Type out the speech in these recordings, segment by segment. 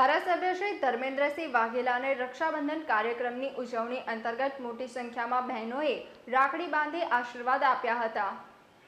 ધારાસભ્ય શ્રી ધર્મેન્દ્રસિંહ વાઘેલાને રક્ષાબંધન કાર્યક્રમની ઉજવણી અંતર્ગત મોટી સંખ્યામાં બહેનોએ રાખડી બાંધી આશીર્વાદ આપ્યા હતા.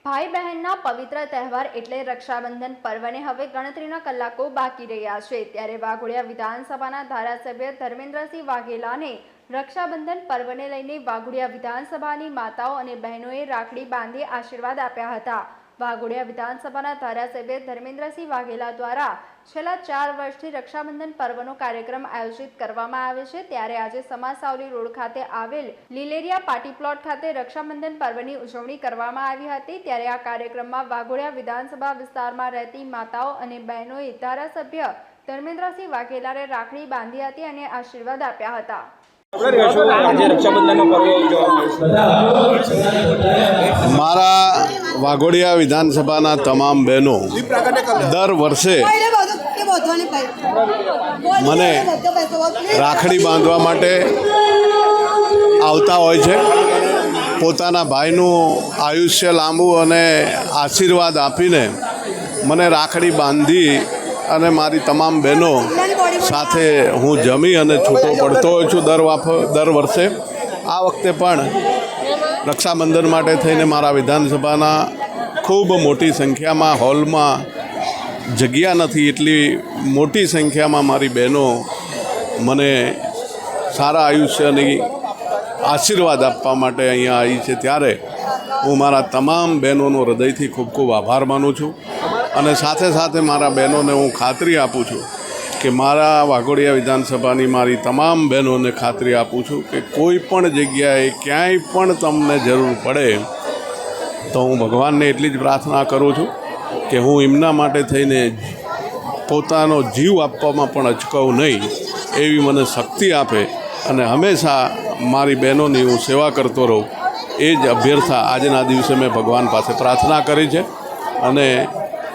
ભાઈ બહેનના પવિત્ર તહેવાર એટલે રક્ષાબંધન પર્વને હવે ગણતરીના કલાકો બાકી રહ્યા છે. ત્યારે વાઘોડિયા વિધાનસભાના ધારાસભ્ય ધર્મેન્દ્રસિંહ વાઘેલાને રક્ષાબંધન પર્વને લઈને વાઘોડિયા વિધાનસભાની માતાઓ અને બહેનોએ રાખડી બાંધી આશીર્વાદ આપ્યા હતા. વાઘોડિયા વિધાનસભાના ધારાસભ્ય ધર્મેન્દ્રસિંહ વાઘેલા દ્વારા છેલ્લા ચાર વર્ષથી રક્ષાબંધન પર્વનો કાર્યક્રમ આયોજિત કરવામાં આવે છે. ત્યારે આજે સમાસાવલી રોડ ખાતે આવેલ લીલેરિયા પાર્ટી પ્લોટ ખાતે રક્ષાબંધન પર્વની ઉજવણી કરવામાં આવી હતી. ત્યારે આ કાર્યક્રમમાં વાઘોડિયા વિધાનસભા વિસ્તારમાં રહેતી માતાઓ અને બહેનોએ ધારાસભ્ય ધર્મેન્દ્રસિંહ વાઘેલાને રાખડી બાંધી હતી અને આશીર્વાદ આપ્યા હતા. મારા વાઘોડિયા વિધાનસભાના તમામ બહેનો દર વર્ષે મને રાખડી બાંધવા માટે આવતા હોય છે. પોતાના ભાઈનું આયુષ્ય લાંબુ અને આશીર્વાદ આપીને મને રાખડી બાંધી અને મારી તમામ બહેનો સાથે હું જમી અને છૂટો પડતો હોઉં છું દર વાફ, દર વર્ષે. આ વખતે પણ રક્ષાબંધન માટે થઈને મારા વિધાનસભાના ખૂબ મોટી સંખ્યામાં હોલમાં જગ્યા નથી, એટલી મોટી સંખ્યામાં મારી બહેનો મને સારા આયુષ્યની આશીર્વાદ આપવા માટે અહીંયા આવી છે. ત્યારે હું મારા તમામ બહેનોનો હૃદયથી ખૂબ ખૂબ આભાર માનું છું અને સાથે સાથે મારા બહેનોને હું ખાતરી આપું છું કે મારા વાઘોડિયા વિધાનસભાની મારી તમામ બહેનોને ખાતરી આપું છું કે કોઈ પણ જગ્યાએ ક્યાંય પણ તમને જરૂર પડે, તો હું ભગવાનને એટલી જ પ્રાર્થના કરું છું કે હું એમના માટે થઈને પોતાનો જીવ આપવામાં પણ અચકાઉં નહીં, એવી મને શક્તિ આપે અને હંમેશા મારી બહેનોની હું સેવા કરતો રહું, એ જ અભ્યર્થા આજના દિવસે મેં ભગવાન પાસે પ્રાર્થના કરી છે અને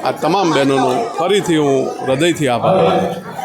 આ તમામ બહેનોનો ફરીથી હું હૃદયથી આભાર છું.